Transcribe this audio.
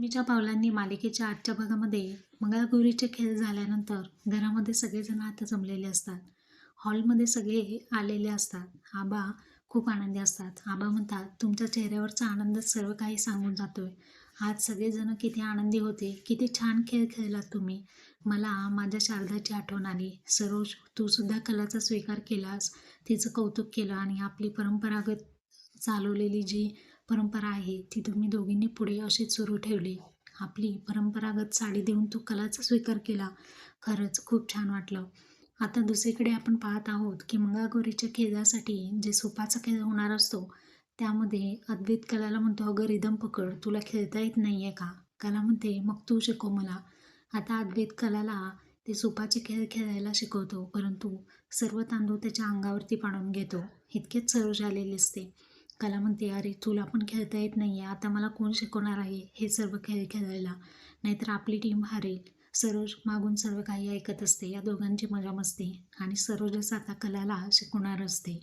मीच्या पावलांनी मालिकेच्या आजच्या भागामध्ये मंगळागौरीचे खेळ झाल्यानंतर घरामध्ये सगळेजण आता जमलेले असतात. हॉलमध्ये सगळे आलेले असतात. आबा खूप आनंदी असतात. आबा म्हणतात तुमच्या चेहऱ्यावरचा आनंद सर्व काही सांगून जातोय. आज सगळेजण किती आनंदी होते. किती छान खेळ खेळलात तुम्ही. मला माझ्या शारदाची आठवण आली. सरोज तूसुद्धा कलाचा स्वीकार केलास. तिचं कौतुक केलं आणि आपली परंपरागत चालवलेली जी परंपरा आहे ती तुम्ही दोघींनी पुढे अशीच सुरू ठेवली. आपली परंपरागत साडी देऊन तू कलाचा स्वीकार केला. खरंच खूप छान वाटलं. आता दुसरीकडे आपण पाहत आहोत की मंगळागौरीच्या खेळासाठी जे सोपाचा खेळ होणार असतो त्यामध्ये अद्वैत कलाला म्हणतो अगं रिदम पकड तुला खेळता येत नाही आहे का? कला म्हणते मग तू शिकव मला. आता अद्वैत कलाला ते सोपाचे खेळ खेळायला शिकवतो परंतु सर्व तांदूळ त्याच्या अंगावरती पाडून घेतो. इतकेच सर्व झालेले असते. कला म्हणते अरे तुला पण खेळता येत नाही आहे आता मला कोण शिकवणार आहे हे सर्व खेळ खेळायला? नाहीतर आपली टीम हारेल. सरोज मागून सर्व काही ऐकत असते. या दोघांची मजा मस्ती आणि सरोजच आता कलाला शिकवणार असते.